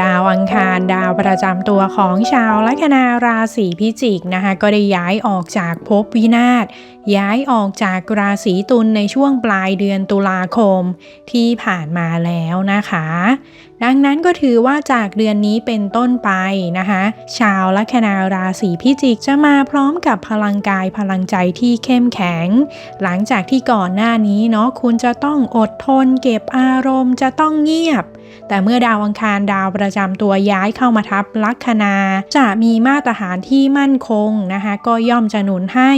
ดาวอังคารดาวประจำตัวของชาวลัคนาราศีพิจิกนะคะก็ได้ย้ายออกจากภพวินาศย้ายออกจากราศีตุลในช่วงปลายเดือนตุลาคมที่ผ่านมาแล้วนะคะ ดังนั้นก็ถือว่าจากเดือนนี้เป็นต้นไปนะคะ ชาวลัคนาราศีพิจิกจะมาพร้อมกับพลังกายพลังใจที่เข้มแข็ง หลังจากที่ก่อนหน้านี้เนาะคุณจะต้องอดทนเก็บอารมณ์จะต้องเงียบ แต่เมื่อดาวอังคารดาวประจำตัวย้ายเข้ามาทับลัคนา จะมีมาตรฐานที่มั่นคงนะคะก็ย่อมจะหนุนให้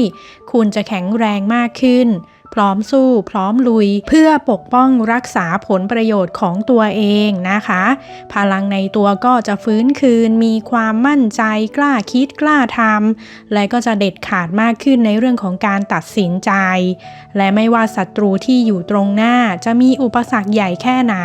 คุณจะแข็งแรงมากขึ้น พร้อมสู้ พร้อมลุย เพื่อปกป้องรักษาผลประโยชน์ของตัวเองนะคะ พลังในตัวก็จะฟื้นคืน มีความมั่นใจกล้าคิดกล้าทำและก็จะเด็ดขาดมากขึ้นในเรื่องของการตัดสินใจ และไม่ว่าศัตรูที่อยู่ตรงหน้าจะมีอุปสรรคใหญ่แค่ไหน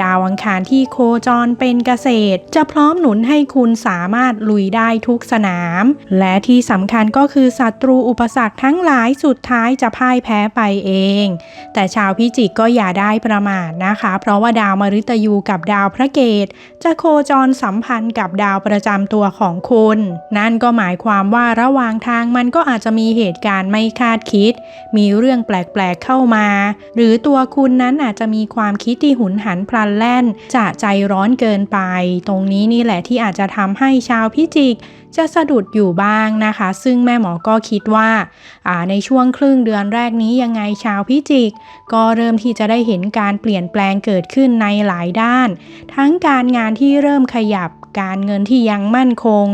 ดาวอังคารที่โคจรเป็นเกษตร จะพร้อมหนุนให้คุณสามารถลุยได้ทุกสนาม และที่สำคัญก็คือศัตรูอุปสรรคทั้งหลายสุดท้ายจะพ่ายแพ้ไปเอง แต่ชาวพิจิกก็อย่าได้ประมาทนะคะ เพราะว่าดาวมฤตยูกับดาวพระเกตจะโคจรสัมพันธ์กับดาวประจำตัวของคุณ นั่นก็หมายความว่าระหว่างทางมันก็อาจจะมีเหตุการณ์ไม่คาดคิด มีเรื่องแปลกๆเข้ามา หรือตัวคุณนั้นอาจจะมีความคิดที่หุนหันพลันแล่นจะใจร้อนเกินไป ตรงนี้นี่แหละที่อาจจะทำให้ชาวพิจิกจะสะดุดอยู่บ้างนะคะ ซึ่งแม่หมอก็คิดว่าในช่วงครึ่งเดือนแรกนี้ยังไงชาวพิจิก ก็เริ่มที่จะได้เห็นการเปลี่ยนแปลงเกิดขึ้นในหลายด้าน ทั้งการงานที่เริ่มขยับการเงินที่ยังมั่นคง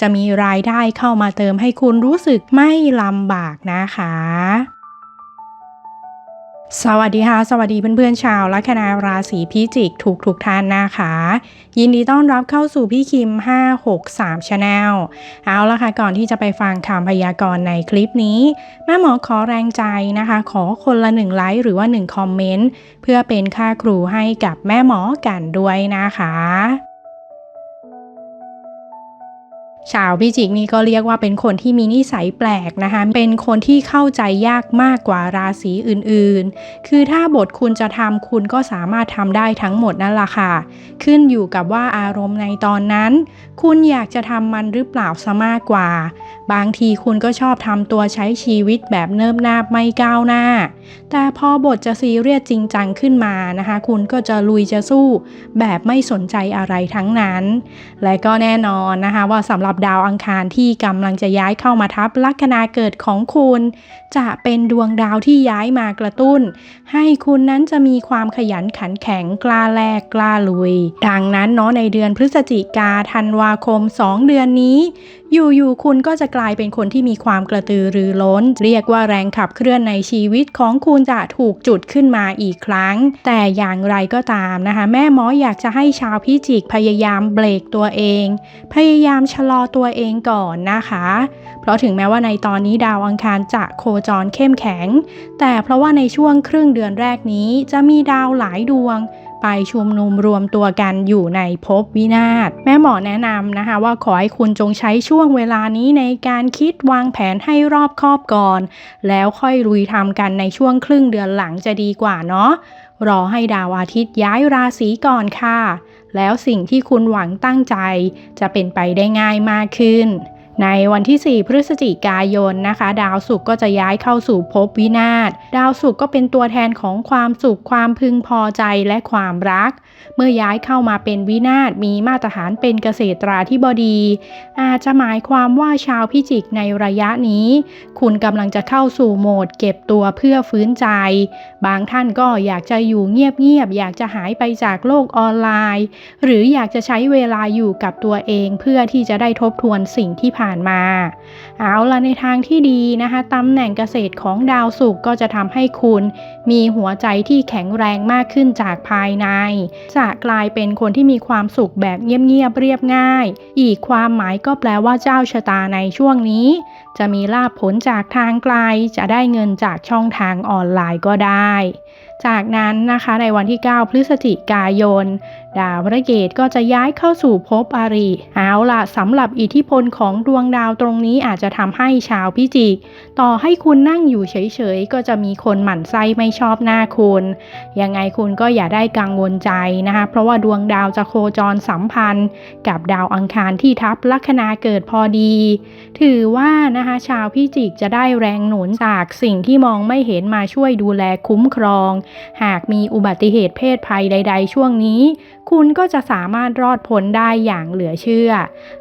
จะมีรายได้เข้ามาเติมให้คุณรู้สึกไม่ลำบากนะคะ สวัสดีค่ะ สวัสดีเพื่อนๆชาวลัคนาราศีพิจิกทุกทุกท่านนะคะ ยินดีต้อนรับเข้าสู่พี่คิม 563 Channel เอาละค่ะ ก่อนที่จะไปฟังคำพยากรณ์ในคลิปนี้ แม่หมอขอแรงใจนะคะ ขอคนละหนึ่งไลค์หรือว่า1คอมเมนต์ เพื่อเป็นค่าครูให้กับแม่หมอกันด้วยนะคะ ชาวพิจิกนี่ก็เรียกว่าเป็นคนที่มีนิสัยแปลกนะคะ เป็นคนที่เข้าใจยากมากกว่าราศีอื่นๆ คือถ้าบทคุณจะทำคุณก็สามารถทำได้ทั้งหมดนั่นแหละค่ะ ขึ้นอยู่กับว่าอารมณ์ในตอนนั้น คุณอยากจะทำมันหรือเปล่าซะมากกว่า บางทีคุณก็ชอบทำตัวใช้ชีวิตแบบเนิบนาบไม่ก้าวหน้า แต่พอบทจะซีเรียสจริงจังขึ้นมานะคะ คุณก็จะลุยจะสู้ แบบไม่สนใจอะไรทั้งนั้น และก็แน่นอนนะคะว่าสำหรับดาวอังคารที่กำลังจะย้ายเข้ามาทับลัคนาเกิดของคุณ จะเป็นดวงดาวที่ย้ายมากระตุ้น ให้คุณนั้นจะมีความขยันขันแข็งกล้าแลกกล้าลุย ดังนั้นเนาะในเดือนพฤศจิกาธันวาคม 2 เดือนนี้อยู่ๆคุณก็จะกลายเป็นคนที่มีความกระตือรือร้น เรียกว่าแรงขับเคลื่อนในชีวิตของคุณจะถูกจุดขึ้นมาอีกครั้ง แต่อย่างไรก็ตามนะคะ แม่หมออยากจะให้ชาวพิจิกพยายามเบรกตัวเอง พยายามชะลอตัวเองก่อนนะคะ เพราะถึงแม้ว่าในตอนนี้ดาวอังคารจะโคจรเข้มแข็ง แต่เพราะว่าในช่วงครึ่งเดือนแรกนี้จะมีดาวหลายดวง ไปชุมนุมรวมตัวกันอยู่ในภพวินาศแม่หมอแนะนำนะคะ ว่าขอให้คุณจงใช้ช่วงเวลานี้ในการคิดวางแผนให้รอบคอบก่อน แล้วค่อยลุยทำกันในช่วงครึ่งเดือนหลังจะดีกว่าเนาะรอให้ดาวอาทิตย์ย้ายราศีก่อนค่ะ แล้วสิ่งที่คุณหวังตั้งใจจะเป็นไปได้ง่ายมากขึ้น ในวันที่ 4 พฤศจิกายนนะคะ ดาวศุกร์ก็จะย้ายเข้าสู่ภพวินาศ ดาวศุกร์ก็เป็นตัวแทนของความสุข ความพึงพอใจและความรัก เมื่อย้ายเข้ามาเป็นวินาศมีมาตรฐานเป็นเกษตราธิบดี อาจจะหมายความว่าชาวพิจิกในระยะนี้ คุณกำลังจะเข้าสู่โหมดเก็บตัวเพื่อฟื้นใจ บางท่านก็อยากจะอยู่เงียบๆอยากจะหายไปจากโลกออนไลน์ หรืออยากจะใช้เวลาอยู่กับตัวเอง เพื่อที่จะได้ทบทวนสิ่งที่ผ่านมา เอาละในทางที่ดีนะคะตำแหน่งเกษตรของดาวศุกร์ก็จะทำให้คุณมีหัวใจที่แข็งแรงมากขึ้นจากภายใน จะกลายเป็นคนที่มีความสุขแบบเงียบๆเรียบง่าย อีกความหมายก็แปลว่าเจ้าชะตาในช่วงนี้ จะมีลาภผลจากทางไกล จะได้เงินจากช่องทางออนไลน์ก็ได้ จากนั้นนะคะในวันที่ 9 พฤศจิกายน ดาวพระเกตก็จะย้ายเข้าสู่ภพอาริเอาล่ะสำหรับอิทธิพลของดวงดาวตรงนี้อาจจะทำให้ชาวพิจิก ต่อให้คุณนั่งอยู่เฉยๆ ก็จะมีคนหมั่นไส้ไม่ชอบหน้าคุณ ยังไงคุณก็อย่าได้กังวลใจนะคะ เพราะว่าดวงดาวจะโคจรสัมพันธ์ กับดาวอังคารที่ทับลัคนาเกิดพอดี ถือว่านะคะชาวพิจิกจะได้แรงหนุนจากสิ่งที่มองไม่เห็นมาช่วยดูแลคุ้มครอง หากมีอุบัติเหตุเพศภัยใด ๆ ช่วงนี้ คุณก็จะสามารถรอดพ้นได้อย่างเหลือเชื่อ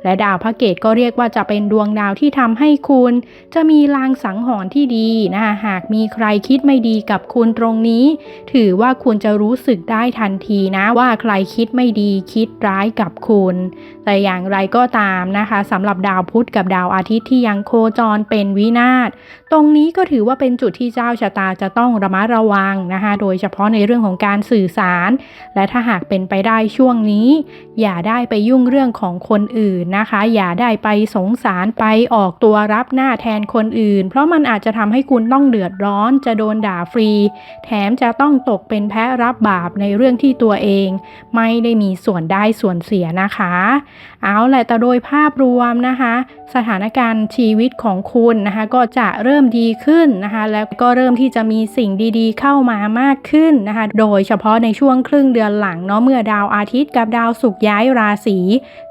และดาวพระเกตก็เรียกว่าจะเป็นดวงดาวที่ทำให้คุณ จะมีลางสังหรณ์ที่ดีนะคะหากมีใครคิดไม่ดีกับคุณตรงนี้ ถือว่าคุณจะรู้สึกได้ทันทีนะว่าใครคิดไม่ดีคิดร้ายกับคุณ แต่อย่างไรก็ตามนะคะสำหรับดาวพุธกับดาวอาทิตย์ที่ยังโคจรเป็นวินาศ ตรงนี้ก็ถือว่าเป็นจุดที่เจ้าชะตาจะต้องระมัดระวังนะคะ โดยเฉพาะในเรื่องของการสื่อสาร และถ้าหากเป็นไปได้ช่วงนี้ อย่าได้ไปยุ่งเรื่องของคนอื่นนะคะ อย่าได้ไปสงสารไปออกตัวรับหน้าแทนคนอื่น เพราะมันอาจจะทำให้คุณต้องเดือดร้อน จะโดนด่าฟรี แถมจะต้องตกเป็นแพ้รับบาปในเรื่องที่ตัวเอง ไม่ได้มีส่วนได้ส่วนเสียนะคะ เอาแหละแต่โดยภาพรวมนะคะ สถานการณ์ชีวิตของคุณนะคะ ก็จะเริ่มดีขึ้นนะคะ แล้วก็เริ่มที่จะมีสิ่งดีๆ เข้ามามากขึ้นนะคะ โดยเฉพาะในช่วงครึ่งเดือนหลังเนาะเมื่อดาวอาทิตย์กับดาวศุกร์ย้ายราศี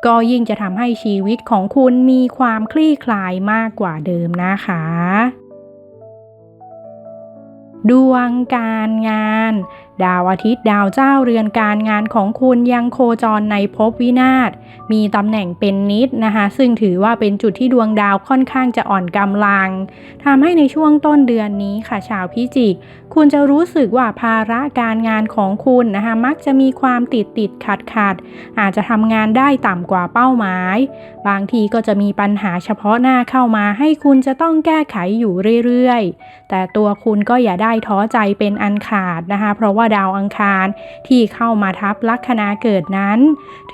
ก็ยิ่งจะทำให้ชีวิตของคุณมีความคลี่คลายมากกว่าเดิมนะคะ ดวงการงาน ดาวอาทิตย์ดาวเจ้าเรือนการงานของคุณยังโคจรในภพวินาศ มีตำแหน่งเป็นนิดนะคะ ซึ่งถือว่าเป็นจุดที่ดวงดาวค่อนข้างจะอ่อนกำลังทำให้ในช่วงต้นเดือนนี้ค่ะ ชาวพิจิก คุณจะรู้สึกว่าภาระการงานของคุณนะคะมักจะมีความติดติดขัดขัดอาจจะทำงานได้ต่ำกว่าเป้าหมาย บางทีก็จะมีปัญหาเฉพาะหน้าเข้ามา ให้คุณจะต้องแก้ไขอยู่เรื่อยๆ แต่ตัวคุณก็อย่าได้ท้อใจเป็นอันขาดนะคะ เพราะว่าดาวอังคารที่เข้ามาทับลัคนาเกิดนั้น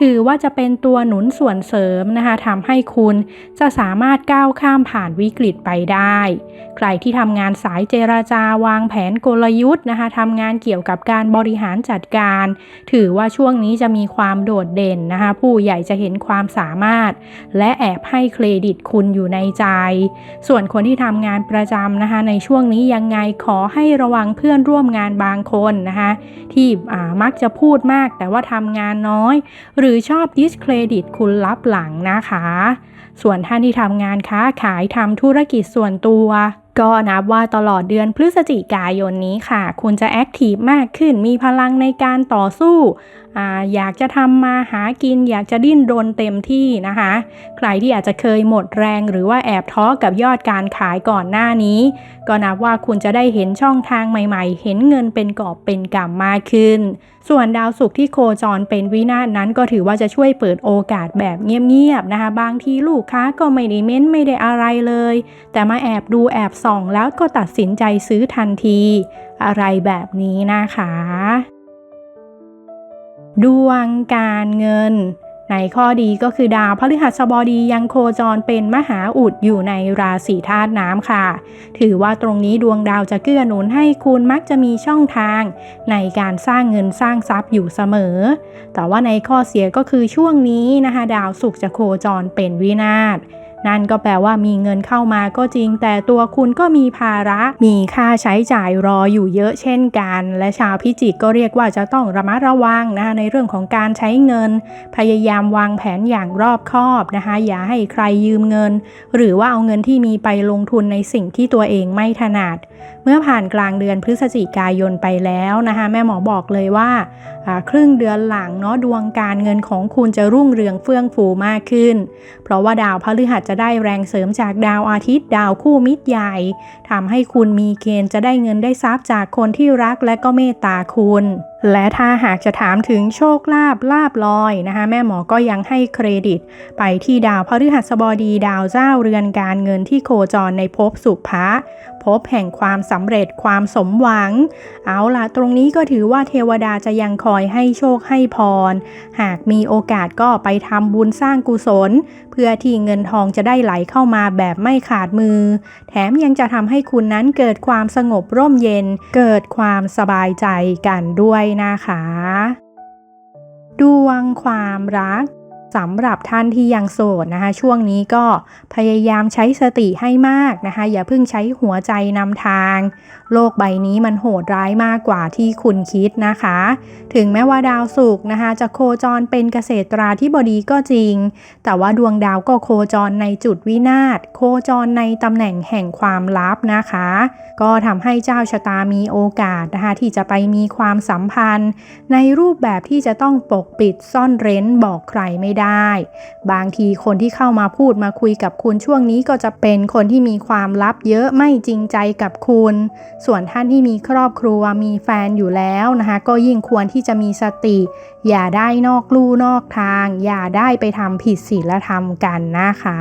ถือว่าจะเป็นตัวหนุนส่วนเสริมนะคะทำให้คุณจะสามารถก้าวข้ามผ่านวิกฤตไปได้ ใครที่ทำงานสายเจราจาวางแผนกลยุทธ์นะคะทำงานเกี่ยวกับการบริหารจัดการ ถือว่าช่วงนี้จะมีความโดดเด่นนะคะผู้ใหญ่จะเห็นความสามารถ และแอบให้เครดิตคุณอยู่ในใจ ส่วนคนที่ทำงานประจำนะคะในช่วงนี้ยังไงขอให้ระวังเพื่อนร่วมงานบางคนนะคะที่มักจะพูดมากแต่ว่าทำงานน้อย หรือชอบดิสเครดิตคุณลับหลังนะคะ ส่วนท่านที่ทำงานค้าขายทำธุรกิจส่วนตัวก็นับว่าตลอดเดือนพฤศจิกายนนี้ค่ะ คุณจะแอคทีฟมากขึ้นมีพลังในการต่อสู้อยากจะทำมาหากิน อยากจะดิ้นรนเต็มที่นะคะ ใครที่อาจจะเคยหมดแรงหรือว่าแอบท้อกับยอดการขายก่อนหน้านี้ ก็นับว่าคุณจะได้เห็นช่องทางใหม่ๆ เห็นเงินเป็นกอบเป็นกำมากขึ้น ส่วนดาวศุกร์ที่โคจรเป็นวินาศนั้นก็ถือว่าจะช่วยเปิดโอกาสแบบเงียบๆนะคะ บางทีลูกค้าก็ไม่ได้เม้นไม่ได้อะไรเลย แต่มาแอบดูแอบส่อง แล้วก็ตัดสินใจซื้อทันที อะไรแบบนี้นะคะ ดวงการเงิน ในข้อดีก็คือดาวพฤหัสบดียังโคจรเป็นมหาอุดอยู่ในราศีธาตุน้ำค่ะ ถือว่าตรงนี้ดวงดาวจะเกื้อหนุนให้คุณมักจะมีช่องทาง ในการสร้างเงินสร้างทรัพย์อยู่เสมอ แต่ว่าในข้อเสียก็คือช่วงนี้นะคะ ดาวศุกร์จะโคจรเป็นวินาศ นั่นก็แปลว่ามีเงินเข้ามาก็จริง แต่ตัวคุณก็มีภาระ มีค่าใช้จ่ายรออยู่เยอะเช่นกัน และชาวพิจิกก็เรียกว่าจะต้องระมัดระวังนะคะในเรื่องของการใช้เงิน พยายามวางแผนอย่างรอบคอบนะคะอย่าให้ใครยืมเงิน หรือว่าเอาเงินที่มีไปลงทุนในสิ่งที่ตัวเองไม่ถนัด เมื่อผ่านกลางเดือนพฤศจิกายนไปแล้วนะคะแม่หมอบอกเลยว่าครึ่งเดือนหลังเนาะดวงการเงินของคุณจะรุ่งเรืองเฟื่องฟูมากขึ้น เพราะว่าดาวพฤหัสจะได้แรงเสริมจากดาวอาทิตย์ ดาวคู่มิตรใหญ่ทำให้คุณมีเกณฑ์จะได้เงินได้ทรัพย์จากคนที่รักและก็เมตตาคุณ และถ้าหากจะถามถึงโชคลาภลาบลอยนะคะแม่หมอก็ยังให้เครดิต ไปที่ดาวพฤหัสบดีดาวเจ้าเรือนการเงินที่โคจรในภพสุภะภพแห่งความสำเร็จความสมหวัง เอาล่ะตรงนี้ก็ถือว่าเทวดาจะยังคอยให้โชคให้พร หากมีโอกาสก็ไปทำบุญสร้างกุศล เพื่อที่เงินทองจะได้ไหลเข้ามาแบบไม่ขาดมือ แถมยังจะทำให้คุณนั้นเกิดความสงบร่มเย็น เกิดความสบายใจกันด้วยนะคะ ดวงความรัก สำหรับท่านที่ยังโสดนะคะ ช่วงนี้ก็พยายามใช้สติให้มากนะคะ อย่าเพิ่งใช้หัวใจนำทาง โลกใบนี้มันโหดร้ายมากกว่าที่คุณคิดนะคะ ถึงแม้ว่าดาวศุกร์นะคะ จะโคจรเป็นเกษตราธิบดีก็จริง แต่ว่าดวงดาวก็โคจรในจุดวินาศโคจรในตำแหน่งแห่งความลับนะคะ ก็ทำให้เจ้าชะตามีโอกาสนะคะที่จะไปมีความสัมพันธ์ ในรูปแบบที่จะต้องปกปิดซ่อนเร้นบอกใครไม่ได้บางทีคนที่เข้ามาพูดมาคุยกับคุณช่วงนี้ก็จะเป็นคนที่มีความลับเยอะไม่จริงใจกับคุณ ส่วนท่านที่มีครอบครัวมีแฟนอยู่แล้วนะคะ ก็ยิ่งควรที่จะมีสติ อย่าได้นอกลู่นอกทาง อย่าได้ไปทำผิดศีลธรรมกันนะคะ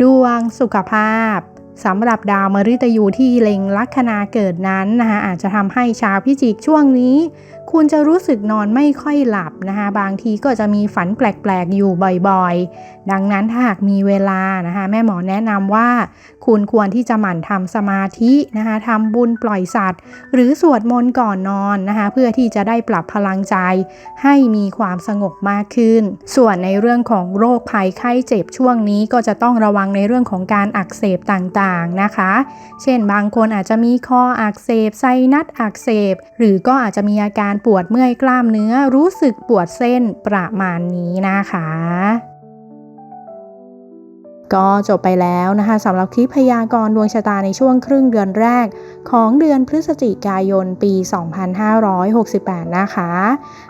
ดวงสุขภาพ สำหรับดาวมฤตยูที่เล็งลัคนาเกิดนั้นนะคะอาจจะทำให้ชาวพิจิกช่วงนี้ คุณจะรู้สึกนอนไม่ค่อยหลับนะคะบางทีก็จะมีฝันแปลกๆ อยู่บ่อยๆ ดังนั้นถ้าหากมีเวลานะคะแม่หมอแนะนำว่า คุณควรที่จะหมั่นทำสมาธินะคะทำบุญปล่อยสัตว์ หรือสวดมนต์ก่อนนอนนะคะเพื่อที่จะได้ปรับพลังใจ ให้มีความสงบมากขึ้น ส่วนในเรื่องของโรคภัยไข้เจ็บช่วงนี้ก็จะต้องระวังในเรื่องของการอักเสบต่างๆนะคะ เช่นบางคนอาจจะมีคออักเสบไซนัสอักเสบ หรือก็อาจจะมีอาการปวดเมื่อยกล้ามเนื้อรู้สึกปวดเส้นประมาณนี้นะคะ ก็จบไปแล้วนะคะสำหรับคลิปพยากรณ์ดวงชะตาในช่วงครึ่งเดือนแรก ของเดือนพฤศจิกายนปี 2568 นะคะ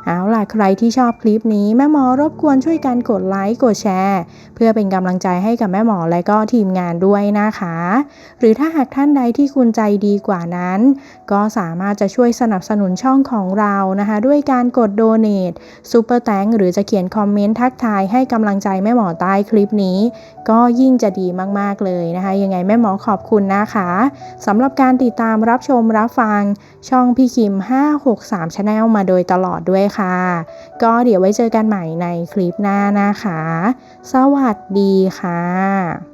เอาล่ะใครที่ชอบคลิปนี้ แม่หมอรบกวนช่วยกันกดไลค์กดแชร์ เพื่อเป็นกำลังใจให้กับแม่หมอและก็ทีมงานด้วยนะคะ หรือถ้าหากท่านใดที่คุณใจดีกว่านั้น ก็สามารถจะช่วยสนับสนุนช่องของเรานะคะ ด้วยการกดโดเน a t ซูเปอร์แตงหรือจะเขียนคอมเมนต์ทักทายให้กำลังใจแม่หมอใต้คลิปนี้ก็ยิ่งจะดีมากๆเลยนะคะ ยังไงแม่หมอขอบคุณนะคะสำหรับการติดตามรับชมรับฟังช่องพี่คิม 563 Channel มาโดยตลอดด้วยค่ะ ก็เดี๋ยวไว้เจอกันใหม่ในคลิปหน้านะคะ สวัสดีค่ะ